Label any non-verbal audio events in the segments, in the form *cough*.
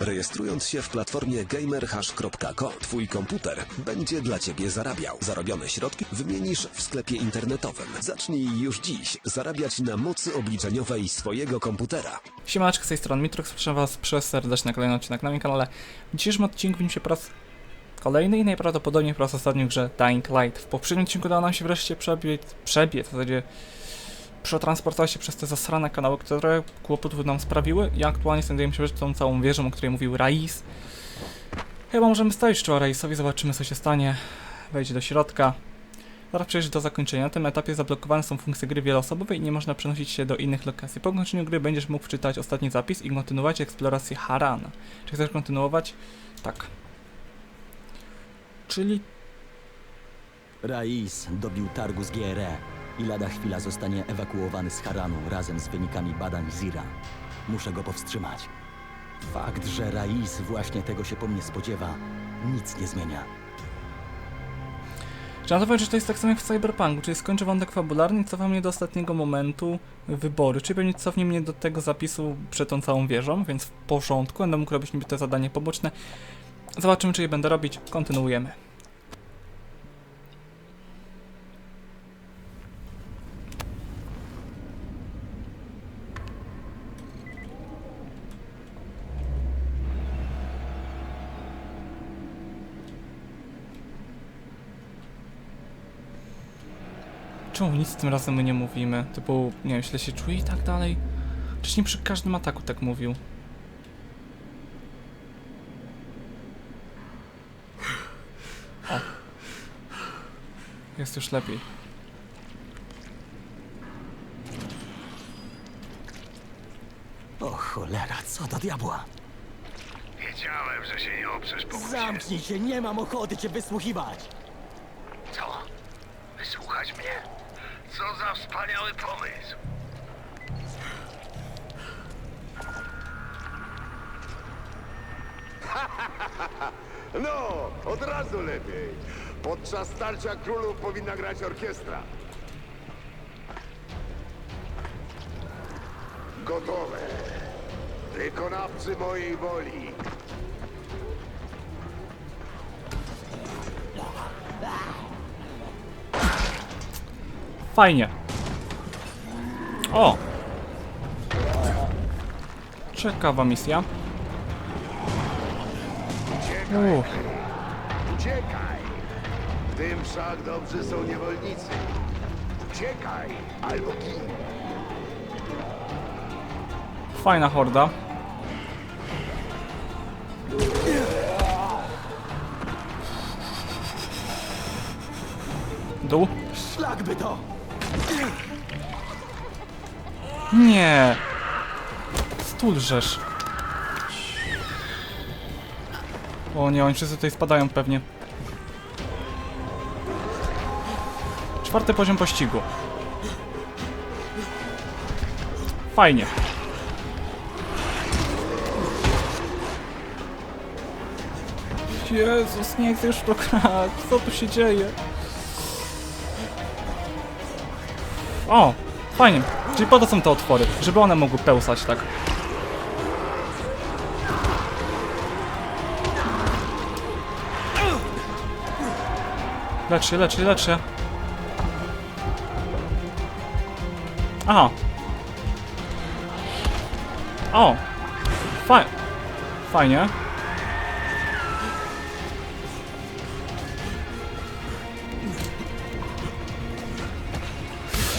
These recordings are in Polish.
Rejestrując się w platformie gamerhash.co, twój komputer będzie dla ciebie zarabiał. Zarobione środki wymienisz w sklepie internetowym. Zacznij już dziś zarabiać na mocy obliczeniowej swojego komputera. Siemaczek z tej strony Mitrox, proszę was przez serdecznie kolejny odcinek na moim kanale. W dzisiejszym odcinku widzimy się po raz kolejny i najprawdopodobniej po raz ostatni grze Dying Light. W poprzednim odcinku udało nam się wreszcie przebiec, przebiec, w zasadzie przetransportować się przez te zasrane kanały, które kłopotów nam sprawiły i aktualnie znajdujemy się przed tą całą wieżą, o której mówił Rais. Chyba możemy stawić czoła Raisowi, zobaczymy co się stanie. Wejdzie do środka. Zaraz przejść do zakończenia. Na tym etapie zablokowane są funkcje gry wieloosobowej i nie można przenosić się do innych lokacji. Po kończeniu gry będziesz mógł przeczytać ostatni zapis i kontynuować eksplorację Harana. Czy chcesz kontynuować? Tak. Czyli Rais dobił targu z GRE i lada chwila zostanie ewakuowany z Haranu razem z wynikami badań Zira. Muszę go powstrzymać. Fakt, że Rais właśnie tego się po mnie spodziewa, nic nie zmienia. Trzeba powiedzieć, że to jest tak samo jak w Cyberpunku, czyli skończę wątek fabularny i cofa mnie do ostatniego momentu wyboru, czyli pewnie cofnie mnie do tego zapisu przed tą całą wieżą, więc w porządku, będę mógł robić niby te zadanie poboczne. Zobaczymy, czy je będę robić. Kontynuujemy. Czemu nic tym razem my nie mówimy? Typu, nie wiem, źle się czuje i tak dalej. Wcześniej przy każdym ataku tak mówił. O. Jest już lepiej. O cholera, co do diabła? Wiedziałem, że się nie oprzesz pokusie. Zamknij się, nie mam ochoty cię wysłuchiwać! Co? Wysłuchać mnie? Co za wspaniały pomysł! *laughs* No, od razu lepiej. Podczas starcia królów powinna grać orkiestra. Gotowe. Wykonawcy mojej woli. Fajnie. O! Ciekawa misja. Uff. Uciekaj. W tym wszak dobrzy są niewolnicy. Uciekaj, albo gin. Fajna horda. Dół? Szlak by to! Nie! Stulżesz. O nie, oni wszyscy tutaj spadają pewnie. Czwarty poziom pościgu. Fajnie. Jezus, nie chcę już to grać. Co tu się dzieje? O, fajnie. Czyli po to są te otwory, żeby one mogły pełsać tak. Lecz się, lecz lecz. Aha. O. Faj... Fajnie.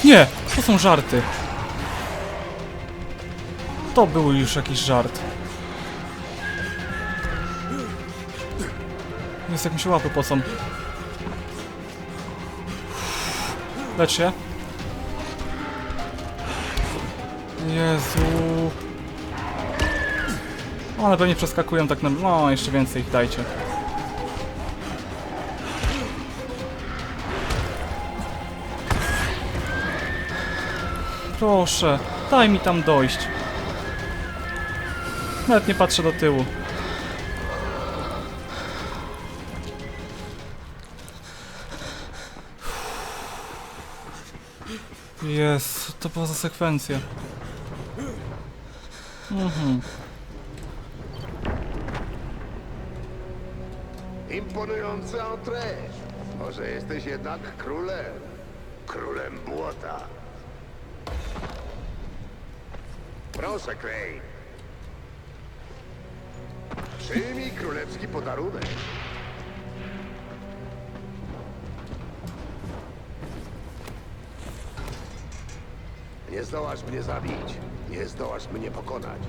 Nie! To są żarty. To był już jakiś żart. Jest jak mi się łapy pocą. Lecz się. Jezu. One pewnie przeskakują tak na... No, jeszcze więcej ich dajcie. Proszę, daj mi tam dojść. Nawet nie patrzę do tyłu. Jest, to była za sekwencja? Mhm. Imponujący entrée. Może jesteś jednak królem. Królem błota. Proszę, Crane. Przyjmij królewski podarunek. Nie zdołasz mnie zabić. Nie zdołasz mnie pokonać.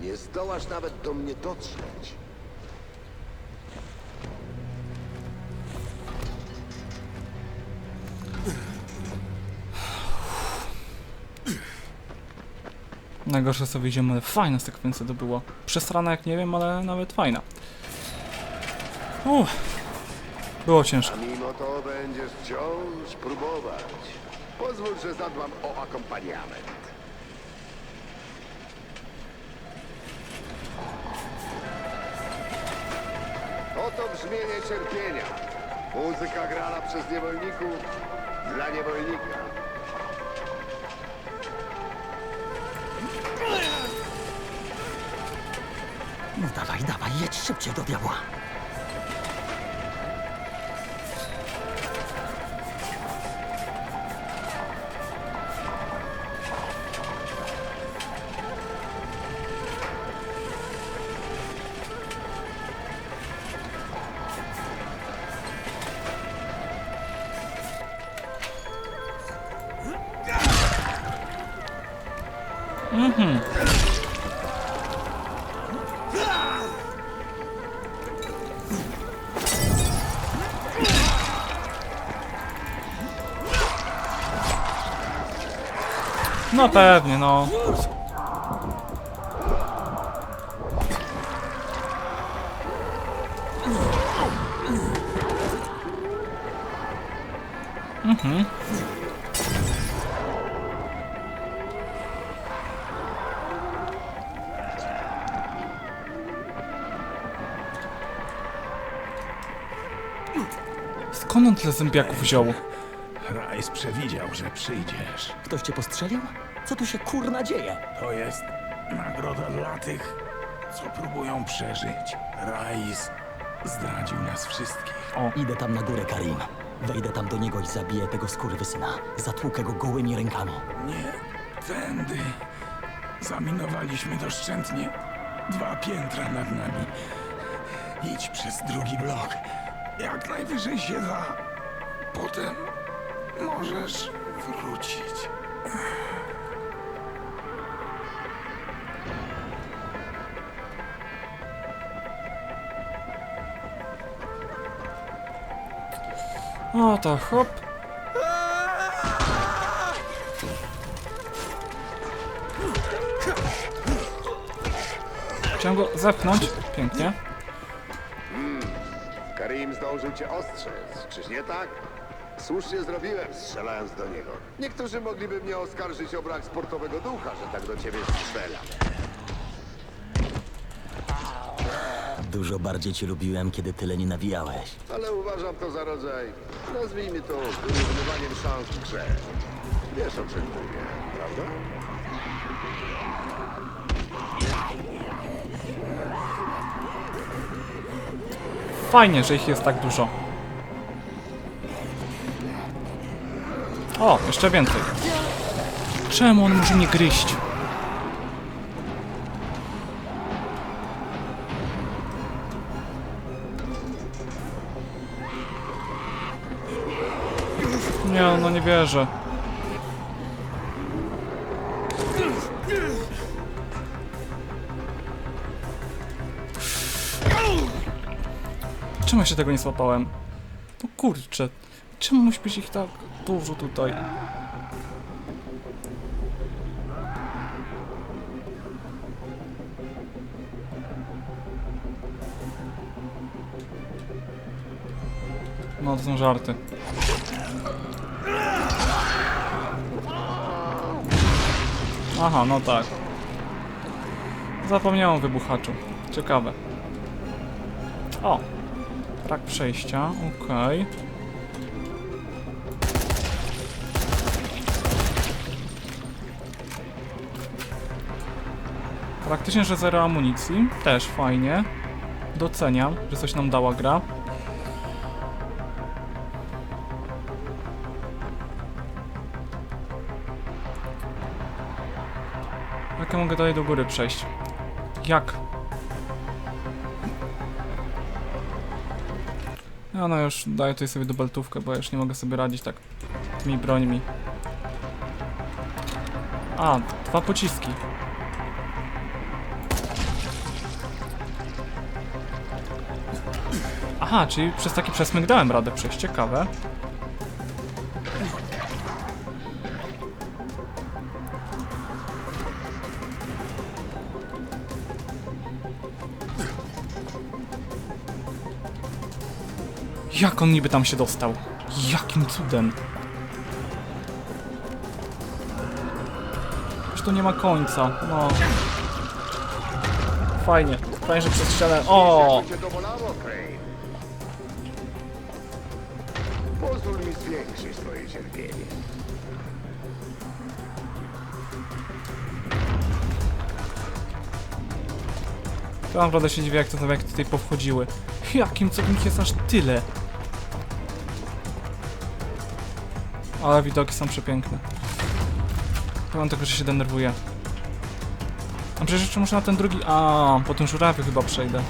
Nie zdołasz nawet do mnie dotrzeć. Najgorsze co widzimy, ale fajna sekwencja to było. Przesrana jak nie wiem, ale nawet fajna. Uff. Było ciężko. Mimo to będziesz wciąż próbować. Pozwól, że zadbam o akompaniament. Oto brzmienie cierpienia. Muzyka grana przez niewolników dla niewolnika. No dawaj, dawaj, jedź szybciej do diabła. No pewnie, no. Mhm. Skąd on tyle zębiaków wziął? Rajs przewidział, że przyjdziesz. Ktoś cię postrzelił? Co tu się kurna dzieje? To jest nagroda dla tych, co próbują przeżyć. Rajs zdradził nas wszystkich. Idę tam na górę, Karim. Wejdę tam do niego i zabiję tego skurwysyna. Zatłukę go gołymi rękami. Nie tędy. Zaminowaliśmy doszczętnie dwa piętra nad nami. Idź przez drugi blok. Jak najwyżej się da. Potem możesz wrócić. O to hop. Chciałem go zepchnąć. Pięknie. Karim zdążył cię ostrzec, czyż nie tak? Słusznie zrobiłem, strzelając do niego. Niektórzy mogliby mnie oskarżyć o brak sportowego ducha, że tak do ciebie strzelam. Dużo bardziej cię lubiłem, kiedy tyle nie nawijałeś. Ale uważam to za rodzaj, nazwijmy to wyrównywaniem szans w grze. Wiesz o czym mówię, prawda? Fajnie, że ich jest tak dużo. O, jeszcze więcej. Czemu on może mnie gryźć? Nie, no nie wierzę. Czemu ja się tego nie złapałem? No kurczę, czemu musi być ich tak dużo tutaj? No to są żarty. Aha, no tak. Zapomniałem o wybuchaczu. Ciekawe. O, Brak przejścia, okej. Praktycznie, że zero amunicji, też fajnie. Doceniam, że coś nam dała gra. Ja mogę dalej do góry przejść? Jak? Ja no już daję tutaj sobie dubeltówkę, bo już nie mogę sobie radzić tak tymi brońmi. A, dwa pociski. Aha, czyli przez taki przesmyk dałem radę przejść, ciekawe. Jak on niby tam się dostał? Jakim cudem? Już tu nie ma końca, no. Fajnie, fajnie, że przez ścianę... O! To. Pozwól mi zwiększyć twoje cierpienie. To naprawdę się dziwię, jak to jak tutaj powchodziły. Jakim cudem ich jest aż tyle? Ale widoki są przepiękne. Pomimo tego, że się denerwuję. A przecież jeszcze muszę na ten drugi... A, po tym żurawiu chyba przejdę.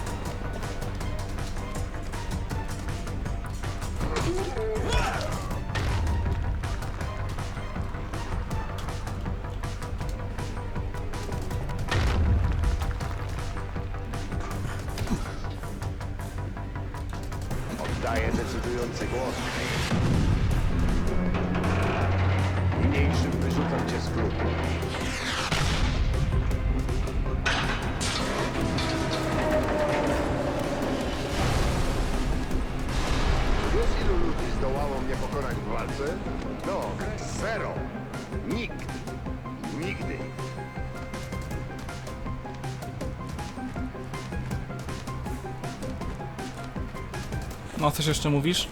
No, coś jeszcze mówisz?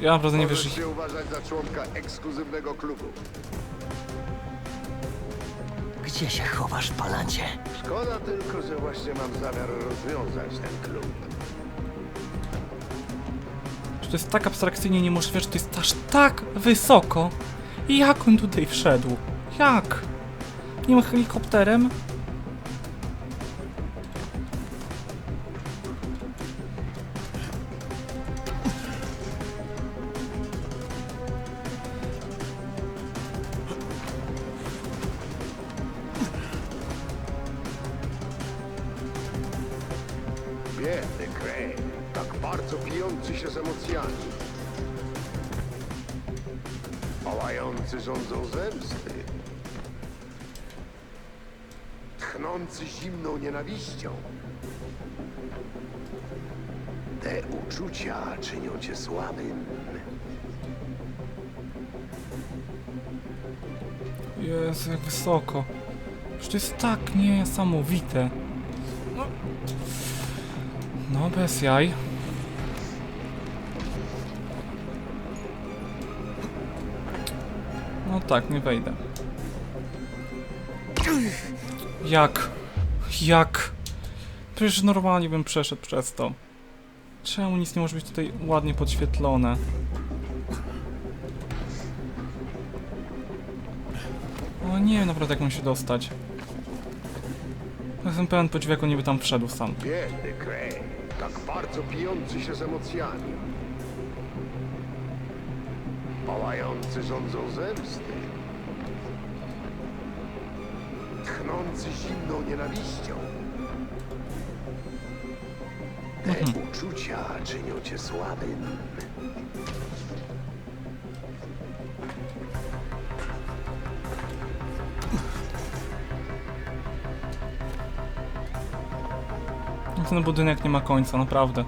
Ja naprawdę nie Możesz wiesz... się uważać za członka ekskluzywnego klubu. Gdzie się chowasz, palancie? Szkoda tylko, że właśnie mam zamiar rozwiązać ten klub. że to jest tak abstrakcyjnie niemożliwe, że to jest aż tak wysoko. I jak on tutaj wszedł? Jak? Nie ma helikopterem? Biedny Crane, tak bardzo bijący się z emocjami. Pałający rządzą zemsty. Tchnący zimną nienawiścią. Te uczucia czynią cię słabym. Jezu, jak wysoko. Przecież to jest tak niesamowite. No, no bez jaj. No tak, nie wejdę. Jak? Jak? Przecież normalnie bym przeszedł przez to. Czemu nic nie może być tutaj ładnie podświetlone? O nie wiem naprawdę jak mam się dostać. Jestem pełen podziwu jak on niby tam wszedł sam. Tak bardzo bijący się z emocjami. Pałający rządzą zemsty. Tchnący zimną nienawiścią. Te uczucia czynią cię słabym. Ten budynek nie ma końca, naprawdę.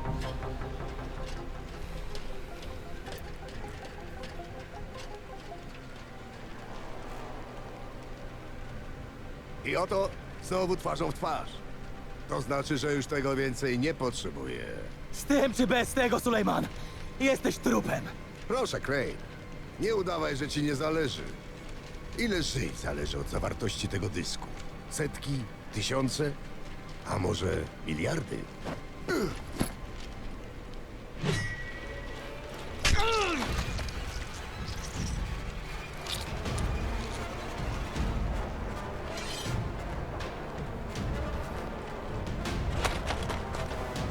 I oto znowu twarzą w twarz. To znaczy, że już tego więcej nie potrzebuję. Z tym czy bez tego, Sulejman? Jesteś trupem. Proszę, Crane. Nie udawaj, że ci nie zależy. Ile żyć zależy od zawartości tego dysku? Setki? Tysiące? A może miliardy?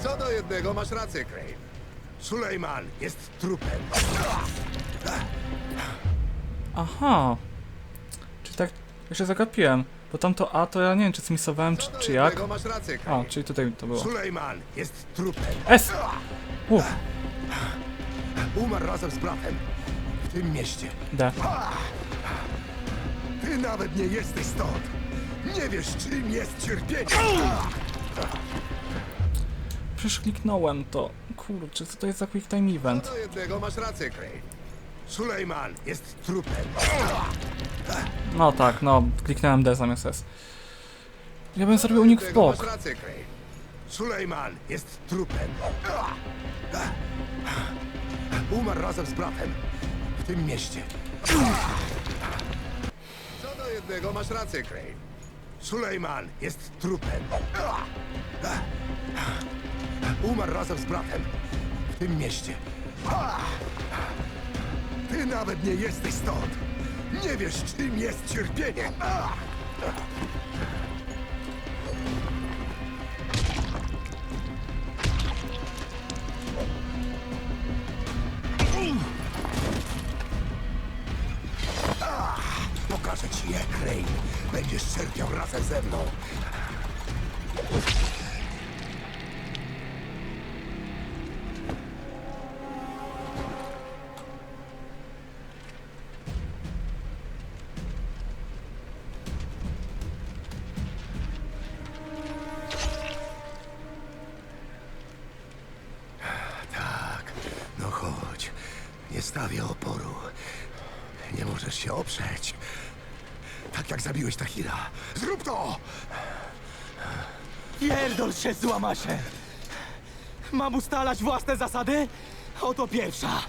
Co do jednego masz rację, Crane. Sulejman jest trupem. Aha. Czy tak... Się zagapiłem. Bo tamto A to ja nie wiem, czy zmisowałem, czy, czy jak. masz rację, czyli tutaj to było. Sulejman jest trupem. S! U, Umarł razem z bratem. W tym mieście. D. Ty nawet nie jesteś stąd. Nie wiesz, czym jest cierpienie. Przecież kliknąłem to. Kurczę, co to jest za quick time event? do jednego masz rację, Crane. Sulejman jest trupem. No tak, no, kliknąłem D zamiast S. Ja bym zrobił unik w bok. Masz rację, Crane. Sulejman jest trupem. Umarł razem z bratem. W tym mieście. Co do jednego masz rację, Crane. Sulejman jest trupem. Umarł razem z bratem. W tym mieście. Ty nawet nie jesteś stąd. Nie wiesz, czym jest cierpienie. Pokażę ci jak, Crane. Będziesz cierpiał razem ze mną. Nie stawię oporu. Nie możesz się oprzeć. Tak jak zabiłeś Tahira. Zrób to! Pierdol się, złamasze! Mam ustalać własne zasady? Oto pierwsza.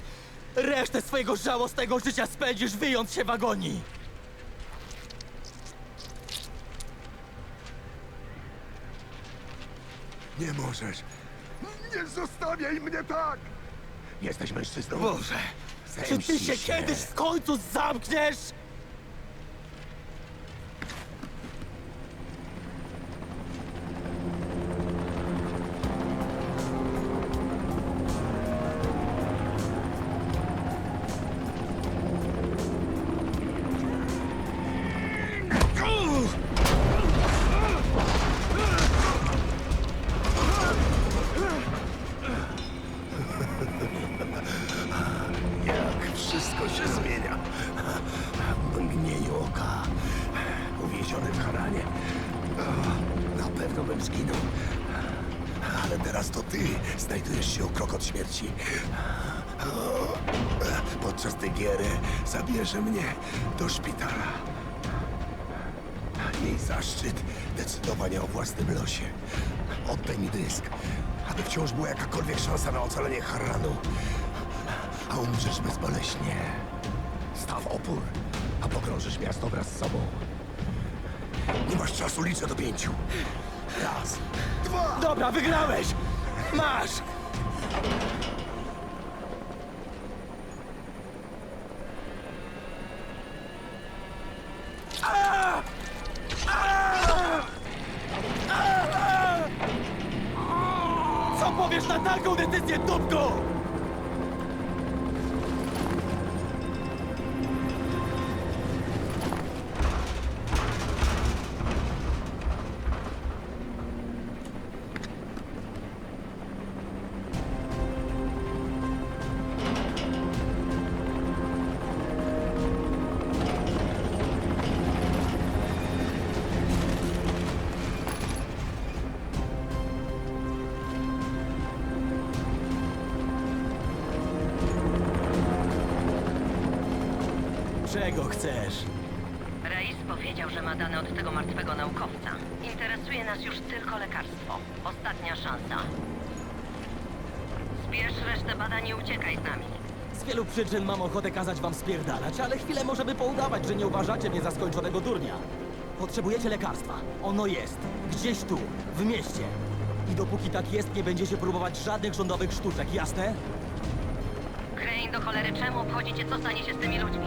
Resztę swojego żałosnego życia spędzisz wyjąc się w agonii. Nie możesz. Nie zostawiaj mnie tak! Jesteś mężczyzną. Boże, czy ty się kiedyś w końcu zamkniesz? Jak własnym losie. Oddaj mi dysk, aby wciąż była jakakolwiek szansa na ocalenie Haranu a umrzesz bezboleśnie. Staw opór, a pogrążysz miasto wraz z sobą. Nie masz czasu, liczę do pięciu. Raz, dwa, Dobra, wygrałeś! Masz! Czego chcesz? Reis powiedział, że ma dane od tego martwego naukowca. Interesuje nas już tylko lekarstwo. Ostatnia szansa. Zbierz resztę badań i uciekaj z nami. Z wielu przyczyn mam ochotę kazać wam spierdalać, ale chwilę możemy poudawać, że nie uważacie mnie za skończonego durnia. Potrzebujecie lekarstwa. Ono jest. Gdzieś tu, w mieście. I dopóki tak jest, nie będziecie próbować żadnych rządowych sztuczek, jasne? Crane, do cholery, czemu obchodzi cię, co stanie się z tymi ludźmi?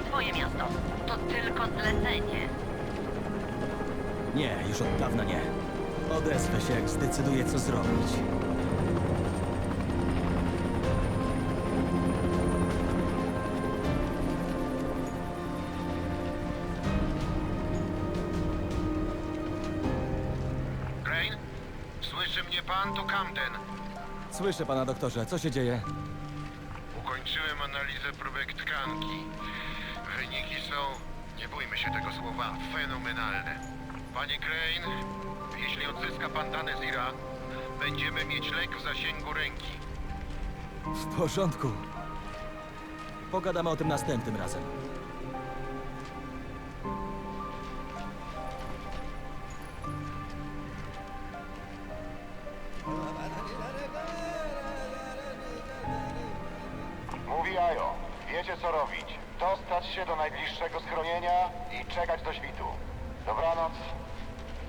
To nie twoje miasto. To tylko zlecenie. Nie, już od dawna nie. Odezwę się, jak zdecyduję, co zrobić. Crane? Słyszy mnie pan? To Camden. Słyszę pana doktorze, co się dzieje? Ukończyłem analizę próbek tkanki. Są, nie bójmy się tego słowa, fenomenalne. Panie Crane, jeśli odzyska pan dane Zira, będziemy mieć lek w zasięgu ręki. W porządku. Pogadamy o tym następnym razem. Najbliższego schronienia i czekać do świtu. Dobranoc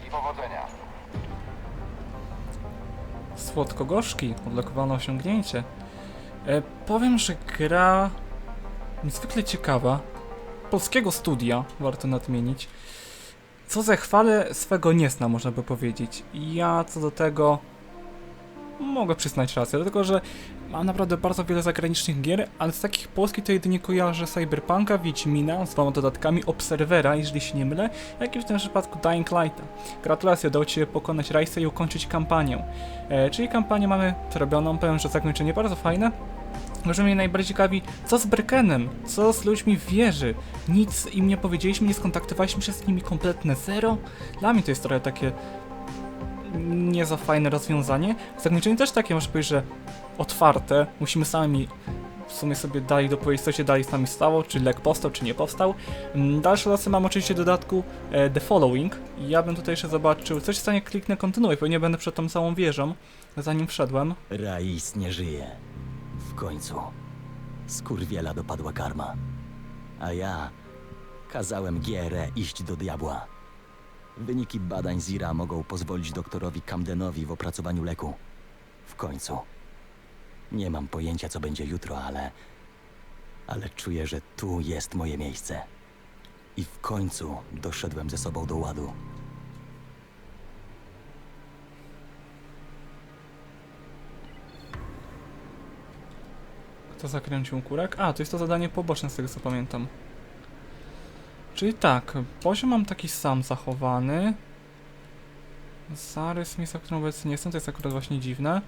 i powodzenia. Słodko-gorzki, odblokowane osiągnięcie. E, powiem, że gra niezwykle ciekawa. Polskiego studia, warto nadmienić. Co ze chwale swego nie zna, można by powiedzieć. I Ja co do tego mogę przyznać rację, dlatego że mam naprawdę bardzo wiele zagranicznych gier, ale z takich polskich to jedynie kojarzę Cyberpunka, Wiedźmina z dwoma dodatkami, Obserwera, jeżeli się nie mylę, jak i w tym przypadku Dying Lighta. Gratulacje, udało Ci się pokonać Rajsa i ukończyć kampanię. E, czyli kampanię mamy zrobioną, powiem, że zakończenie bardzo fajne. Może mnie najbardziej ciekawi, co z Brekenem, co z ludźmi w wieży. Nic im nie powiedzieliśmy, nie skontaktowaliśmy się z nimi kompletne zero. Dla mnie to jest trochę takie nie za fajne rozwiązanie. Zakończenie też takie, można powiedzieć, że otwarte. Musimy sami w sumie sobie dali dopowiedzieć, co się dalej z nami stało, czy lek powstał, czy nie powstał. Mm, Dalsze losy mam oczywiście dodatku e, The Following. Ja bym tutaj jeszcze zobaczył, coś w stanie kliknę kontynuuj, pewnie będę przed tą całą wieżą, zanim wszedłem. Rais nie żyje. W końcu. Skurwiela dopadła karma. A ja kazałem GRE iść do diabła. Wyniki badań Zira mogą pozwolić doktorowi Camdenowi w opracowaniu leku. W końcu. Nie mam pojęcia, co będzie jutro, ale... Ale czuję, że tu jest moje miejsce. I w końcu doszedłem ze sobą do ładu. Kto zakręcił kurek? A, to jest to zadanie poboczne z tego co pamiętam. Czyli tak, poziom mam taki sam zachowany. Zarys miejsca, w którym obecnie nie jestem, to jest akurat właśnie dziwne.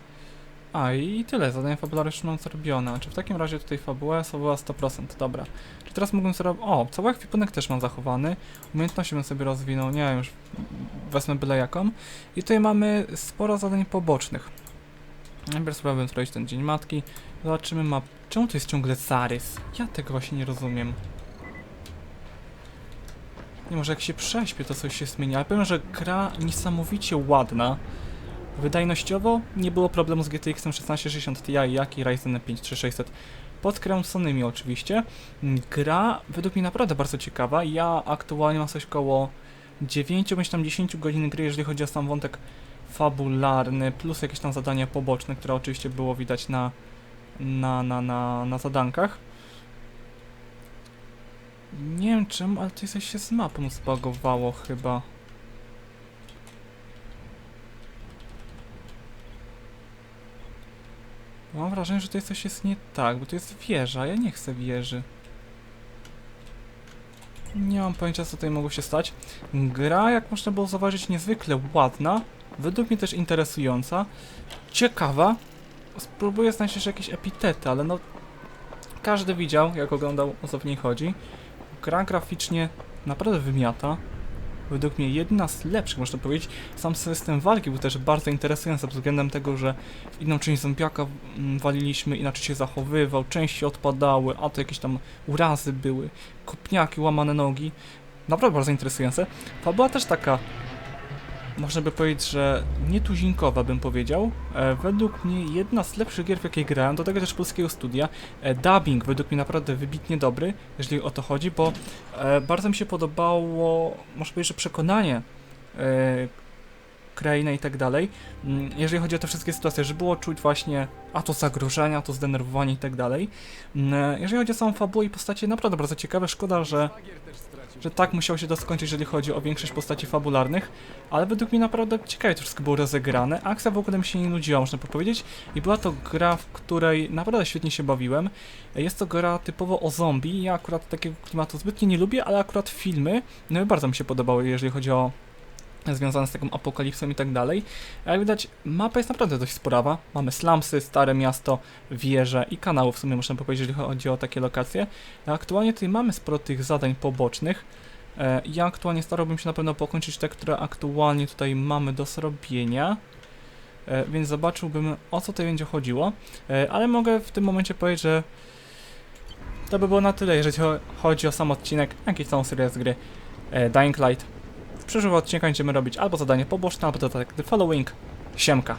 A i tyle, zadanie fabularne już mam zrobione. Czy w takim razie tutaj fabuła, fabuła 100%, dobra. Czy teraz mógłbym zrobić... O, cały ekwipunek też mam zachowany. Umiejętności bym sobie rozwinął, nie wiem, już wezmę byle jaką. I tutaj mamy sporo zadań pobocznych. Najpierw spróbujemy zrobić ten Dzień Matki. Zobaczymy map. Czemu to jest ciągle zarys? Ja tego właśnie nie rozumiem. Nie może jak się prześpię, to coś się zmieni, ale powiem, że gra niesamowicie ładna. Wydajnościowo nie było problemu z GTX 1660 Ti, jak i Ryzen 5 3600. Podkręconymi oczywiście. Gra według mnie naprawdę bardzo ciekawa. Ja aktualnie mam coś koło 9 bądź tam 10 godzin gry, jeżeli chodzi o sam wątek fabularny, plus jakieś tam zadania poboczne, które oczywiście było widać na, na, na, na, na zadankach. Nie wiem czemu, ale tutaj coś się z mapą zbagowało chyba. Mam wrażenie, że tutaj coś jest nie tak, bo to jest wieża, ja nie chcę wieży. Nie mam pojęcia, co tutaj mogło się stać. Gra, jak można było zauważyć, niezwykle ładna, według mnie też interesująca, ciekawa. Spróbuję znaleźć jeszcze jakieś epitety, ale no... Każdy widział, jak oglądał, o co w niej chodzi. Gra graficznie naprawdę wymiata. Według mnie jedna z lepszych, można powiedzieć. Sam system walki był też bardzo interesujący pod względem tego, że w inną część zombiaka mm, waliliśmy, inaczej się zachowywał, części odpadały, a to jakieś tam urazy były, kopniaki, łamane nogi. Naprawdę bardzo interesujące. Fabuła też taka, można by powiedzieć, że nietuzinkowa bym powiedział. E, według mnie jedna z lepszych gier, w jakiej grałem, do tego też polskiego studia. E, dubbing według mnie naprawdę wybitnie dobry, jeżeli o to chodzi, bo e, bardzo mi się podobało, można powiedzieć, że przekonanie e, Crane'a i tak dalej. Mm, Jeżeli chodzi o te wszystkie sytuacje, że było czuć właśnie a to zagrożenia, a to zdenerwowanie i tak dalej. Mm, Jeżeli chodzi o samą fabułę i postacie, naprawdę bardzo ciekawe. Szkoda, że, że tak musiało się to skończyć, jeżeli chodzi o większość postaci fabularnych, ale według mnie naprawdę ciekawie to wszystko było rozegrane. Akcja w ogóle mi się nie nudziła, można powiedzieć. I była to gra, w której naprawdę świetnie się bawiłem. Jest to gra typowo o zombie. Ja akurat takiego klimatu zbytnio nie lubię, ale akurat filmy no, bardzo mi się podobały, jeżeli chodzi o związane z taką apokalipsą i tak dalej. Jak widać, mapa jest naprawdę dość sporawa. Mamy slumsy, stare miasto, wieże i kanały w sumie można powiedzieć, jeżeli chodzi o takie lokacje. A Aktualnie tutaj mamy sporo tych zadań pobocznych. E, Ja aktualnie starałbym się na pewno pokończyć te, które aktualnie tutaj mamy do zrobienia. E, Więc zobaczyłbym o co tutaj będzie chodziło. E, Ale mogę w tym momencie powiedzieć, że to by było na tyle, jeżeli cho- chodzi o sam odcinek, jak i całą serię z gry Dying Light. W przyszłych odcinkach będziemy robić albo zadanie poboczne, albo dodatek The Following. Siemka.